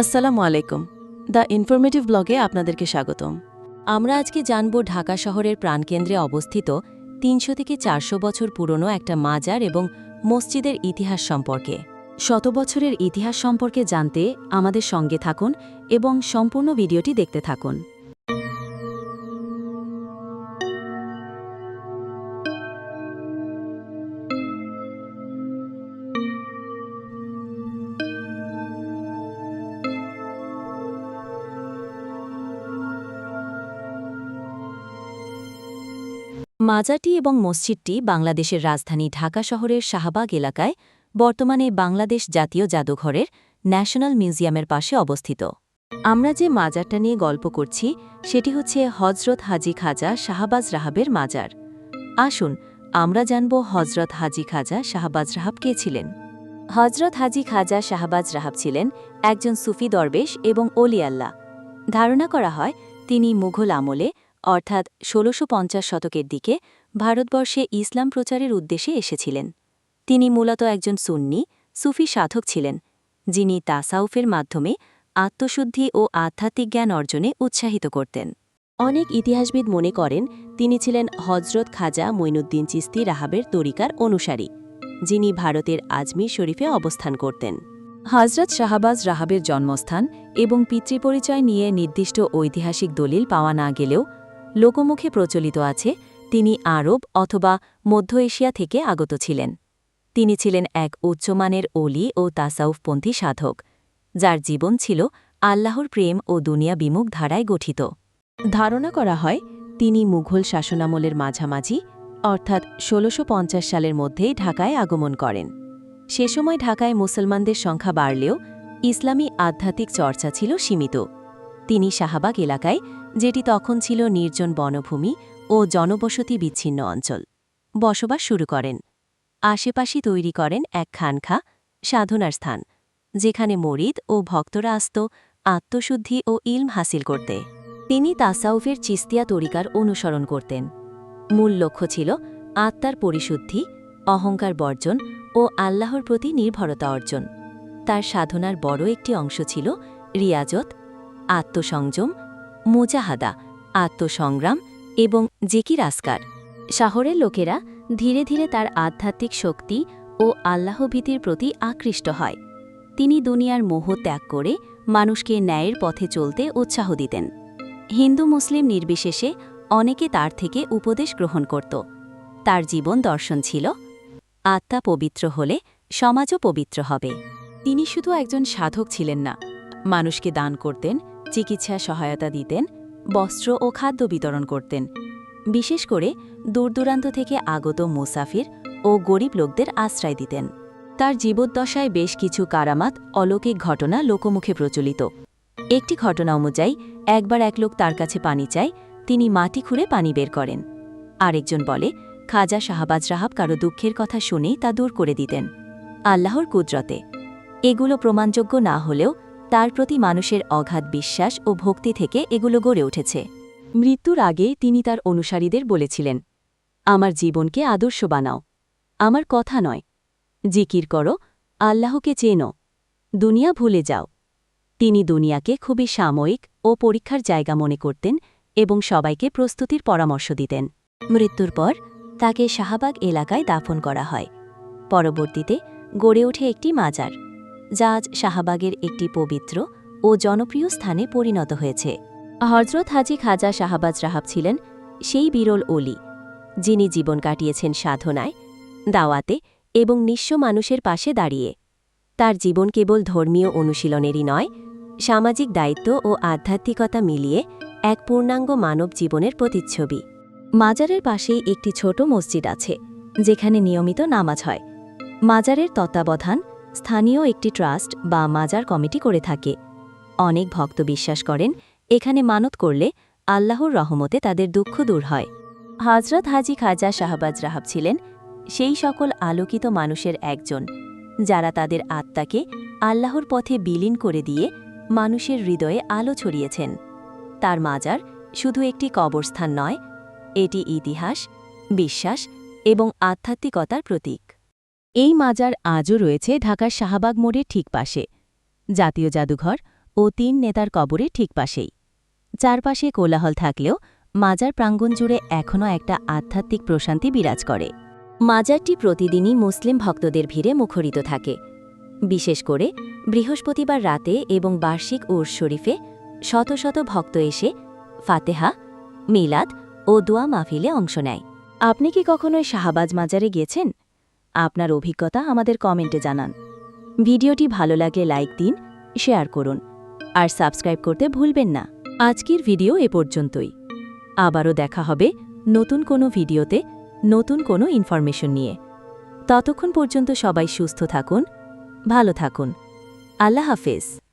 আসসালামু আলাইকুম। The informative ব্লগে আপনাদেরকে স্বাগতম। আমরা আজকে জানব ঢাকা শহরের প্রাণকেন্দ্রে অবস্থিত তিনশো থেকে চারশো বছর পুরনো একটা মাজার এবং মসজিদের ইতিহাস সম্পর্কে। শত বছরের ইতিহাস সম্পর্কে জানতে আমাদের সঙ্গে থাকুন এবং সম্পূর্ণ ভিডিওটি দেখতে থাকুন। মাজারটি এবং মসজিদটি বাংলাদেশের রাজধানী ঢাকা শহরের শাহবাগ এলাকায়, বর্তমানে বাংলাদেশ জাতীয় জাদুঘরের ন্যাশনাল মিউজিয়ামের পাশে অবস্থিত। আমরা যে মাজারটা নিয়ে গল্প করছি, সেটি হচ্ছে হজরত হাজি খাজা শাহবাজ রাহাবের মাজার। আসুন, আমরা জানব হজরত হাজি খাজা শাহবাজ রাহাব কে ছিলেন। হজরত হাজি খাজা শাহবাজ রাহাব ছিলেন একজন সুফি দরবেশ এবং অলিয়াল্লাহ ধারণা করা হয়, তিনি মুঘল আমলে অর্থাৎ ষোলশো শতকের দিকে ভারতবর্ষে ইসলাম প্রচারের উদ্দেশ্যে এসেছিলেন। তিনি মূলত একজন সুন্নি, সুফি সাধক ছিলেন, যিনি তাসাউফের মাধ্যমে আত্মশুদ্ধি ও আধ্যাত্মিক জ্ঞান অর্জনে উৎসাহিত করতেন। অনেক ইতিহাসবিদ মনে করেন, তিনি ছিলেন হজরত খাজা মঈনুদ্দিন চিস্তি রাহাবের তরিকার অনুসারী, যিনি ভারতের আজমির শরীফে অবস্থান করতেন। হজরত শাহবাজ রাহাবের জন্মস্থান এবং পিতৃপরিচয় নিয়ে নির্দিষ্ট ঐতিহাসিক দলিল পাওয়া না গেলেও লোকমুখে প্রচলিত আছে, তিনি আরব অথবা মধ্য এশিয়া থেকে আগত ছিলেন। তিনি ছিলেন এক উচ্চমানের অলি ও তাসাউফপন্থী সাধক, যার জীবন ছিল আল্লাহর প্রেম ও দুনিয়া বিমুখ ধারায় গঠিত। ধারণা করা হয়, তিনি মুঘল শাসনামলের মাঝামাঝি, অর্থাৎ ষোলশো সালের মধ্যেই ঢাকায় আগমন করেন। সে সময় ঢাকায় মুসলমানদের সংখ্যা বাড়লেও ইসলামী আধ্যাত্মিক চর্চা ছিল সীমিত। তিনি শাহবাগ এলাকায়, যেটি তখন ছিল নির্জন বনভূমি ও জনবসতি বিচ্ছিন্ন অঞ্চল, বসবাস শুরু করেন। আশেপাশে তৈরি করেন এক খানখা সাধনার স্থান, যেখানে মরিদ ও ভক্তরা আসত, আত্মশুদ্ধি ও ইলম হাসিল করতে। তিনি তাসাউফের চিস্তিয়া তরিকার অনুসরণ করতেন। মূল লক্ষ্য ছিল আত্মার পরিশুদ্ধি, অহংকার বর্জন ও আল্লাহর প্রতি নির্ভরতা অর্জন। তার সাধনার বড় একটি অংশ ছিল রিয়াজত আত্মসংযম, মোজাহাদা, আত্মসংগ্রাম এবং জেকির আসকার। শহরের লোকেরা ধীরে ধীরে তার আধ্যাত্মিক শক্তি ও আল্লাহভীতির প্রতি আকৃষ্ট হয়। তিনি দুনিয়ার মোহ ত্যাগ করে মানুষকে ন্যায়ের পথে চলতে উৎসাহ দিতেন। হিন্দু মুসলিম নির্বিশেষে অনেকে তার থেকে উপদেশ গ্রহণ করত। তার জীবন দর্শন ছিল, আত্মা পবিত্র হলে সমাজও পবিত্র হবে। তিনি শুধু একজন সাধক ছিলেন না, মানুষকে দান করতেন চিকিৎসা সহায়তা দিতেন, বস্ত্র ও খাদ্য বিতরণ করতেন। বিশেষ করে দূরদূরান্ত থেকে আগত মুসাফির ও গরিব লোকদের আশ্রয় দিতেন। তার জীবদ্দশায় বেশ কিছু কারামাত, অলৌকিক ঘটনা লোকমুখে প্রচলিত। একটি ঘটনা অনুযায়ী, একবার এক লোক তার কাছে পানি চায়, তিনি মাটি খুঁড়ে পানি বের করেন। আরেকজন বলে, খাজা শাহবাজ রাহাব কারও দুঃখের কথা শুনেই তা দূর করে দিতেন। আল্লাহর কুদরতে। এগুলো প্রমাণযোগ্য না হলেও তার প্রতি মানুষের অগাধ বিশ্বাস ও ভক্তি থেকে এগুলো গড়ে উঠেছে। মৃত্যুর আগে তিনি তার অনুসারীদের বলেছিলেন, আমার জীবনকে আদর্শ বানাও। আমার কথা নয়, জিকির করো, আল্লাহকে চেনো, দুনিয়া ভুলে যাও। তিনি দুনিয়াকে খুবই সাময়িক ও পরীক্ষার জায়গা মনে করতেন এবং সবাইকে প্রস্তুতির পরামর্শ দিতেন। মৃত্যুর পর তাকে শাহবাগ এলাকায় দাফন করা হয়। পরবর্তীতে গড়ে ওঠে একটি মাজার। যা আজ শাহবাগের একটি পবিত্র ও জনপ্রিয় স্থানে পরিণত হয়েছে। হজরত হাজি খাজা শাহবাজ রাহাব ছিলেন সেই বিরল অলি, যিনি জীবন কাটিয়েছেন সাধনায়, দাওয়াতে এবং নিঃস্ব মানুষের পাশে দাঁড়িয়ে। তার জীবন কেবল ধর্মীয় অনুশীলনেরই নয়, সামাজিক দায়িত্ব ও আধ্যাত্মিকতা মিলিয়ে এক পূর্ণাঙ্গ মানব জীবনের প্রতিচ্ছবি। মাজারের পাশেই একটি ছোট মসজিদ আছে, যেখানে নিয়মিত নামাজ হয়। মাজারের তত্ত্বাবধান স্থানীয় একটি ট্রাস্ট বা মাজার কমিটি করে থাকে। অনেক ভক্ত বিশ্বাস করেন, এখানে মানত করলে আল্লাহর রহমতে তাদের দুঃখ দূর হয়। হজরত হাজি খাজা শাহবাজ রাহাব ছিলেন সেই সকল আলোকিত মানুষের একজন, যারা তাদের আত্মাকে আল্লাহর পথে বিলীন করে দিয়ে মানুষের হৃদয়ে আলো ছড়িয়েছেন। তার মাজার শুধু একটি কবরস্থান নয়, এটি ইতিহাস, বিশ্বাস এবং আধ্যাত্মিকতার প্রতীক। এই মাজার আজও রয়েছে ঢাকার শাহবাগ মোড়ের ঠিক পাশে। জাতীয় জাদুঘর ও তিন নেতার কবরে ঠিক পাশেই। চারপাশে কোলাহল থাকলেও মাজার প্রাঙ্গণ জুড়ে এখনও একটা আধ্যাত্মিক প্রশান্তি বিরাজ করে। মাজারটি প্রতিদিনই মুসলিম ভক্তদের ভিড়ে মুখরিত থাকে। বিশেষ করে বৃহস্পতিবার রাতে এবং বার্ষিক উর্স শরীফে শত শত ভক্ত এসে ফাতেহা, মিলাদ ও দোয়া মাহফিলে অংশ নেয়। আপনি কি কখনো শাহবাজ মাজারে গিয়েছেন? আপনার অভিজ্ঞতা আমাদের কমেন্টে জানান। ভিডিওটি ভালো লাগলে লাইক দিন, শেয়ার করুন, আর সাবস্ক্রাইব করতে ভুলবেন না। আজকের ভিডিও এ পর্যন্তই। আবারও দেখা হবে নতুন কোনো ভিডিওতে, নতুন কোনো ইনফরমেশন নিয়ে। ততক্ষণ পর্যন্ত সবাই সুস্থ থাকুন, ভালো থাকুন। আল্লাহ হাফেজ।